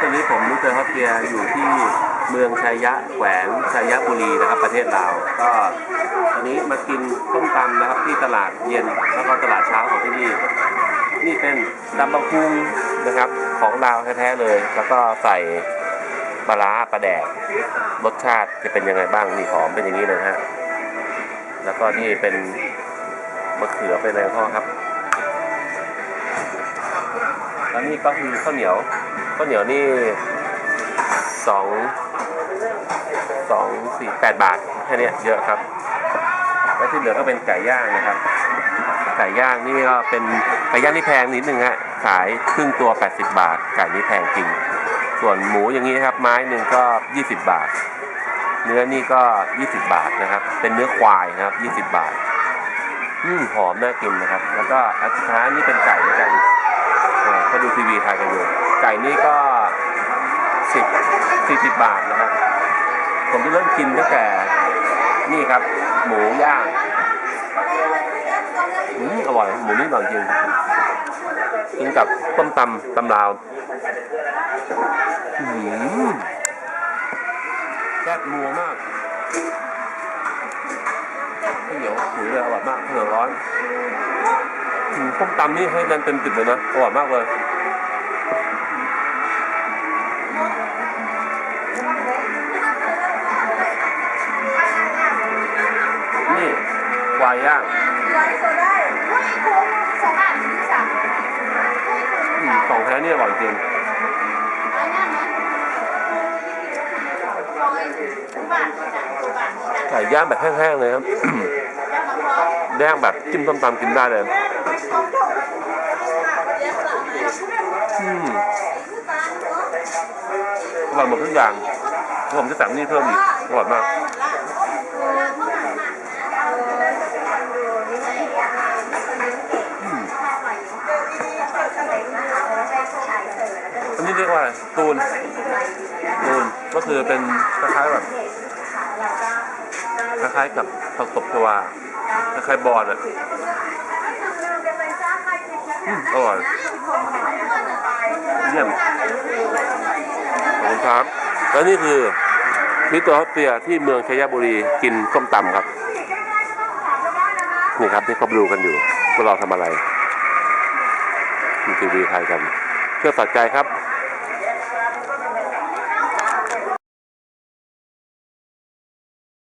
ตอนนี้ผมมิสเตอร์ฮอตเทียอยู่ที่เมืองชัยยะแขวงชัยยะบุรีนะครับ ประเทศลาวก็ตอนนี้มากินส้มตำนะครับที่ตลาดเย็นแล้วก็ตลาดเช้าของที่นี่นี่เป็นตำบักคุงนะครับของลาวแท้ๆเลย แล้วก็ใส่ปลาปลาแดกรสชาติจะเป็นยังไงบ้างนี่หอมเป็นอย่างนี้เลยนะฮะแล้วก็นี่เป็นมะเขือเป็นอะไรพ่อครับ แล้วนี่ก็คือข้าวเหนียวข้าวเหนียวนี่สองสองสี่แปดบาทแค่นี้เยอะครับแล้วที่เหลือก็เป็นไก่ย่างนะครับ ไก่ย่างนี่ก็เป็นไก่ย่างที่แพงนิดนึงฮะขายครึ่งตัว 80 บาท ไก่นี่แพงจริง ส่วนหมูอย่างนี้นะครับ ไม้หนึ่งก็ 20 บาท เนื้อนี่ก็ 20 บาทนะครับ เป็นเนื้อควายนะครับ 20 บาทอืมหอมน่ากินนะครับ แล้วก็อันสุดท้ายนี่เป็นไก่เหมือนกัน ก็ดูทีวีทายกันอยู่ ไก่นี่ก็10 40บบาทนะครับ ผมจะเริ่มกินตั้งแต่นี่ครับ หมูย่างอืมอร่อย หมูนี่อร่อยจริงกินกับต้มตำตำลาวอืมแซ่บนัวมากข้าวเหนียวหุยเลยอร่อยมากข้าวเหนียวร้อน อืมต้มตำนี่ให้นันเต็มติดเลยนะอร่อยมากเลยนี่ควายย่างอืมของแท้นี่อร่อยจริง ไก่ย่างแบบแห้งๆเลยครับย่างแบบจิ้มต้มตำกินได้เลยอืมอร่อยหมดทุกอย่าง ผมจะสั่งนี่เพิ่มอีกอร่อยมากอันนี้เรียกว่าอะไรตูนตูน ก็คือเป็นคล้ายๆแบบคล้ายๆกับผักตบชวาคล้ายๆบอลอะอืมอร่อยเยี่ยมขอบคุณครับแล้วนี่คือมิตอร์ฮอตเตียที่เมืองชัยบุรีกินส้มตำครับ นี่ครับที่เขาดูกันอยู่ว่าเราทำอะไรทีวีไทยกันเพื่อสัดใจครับ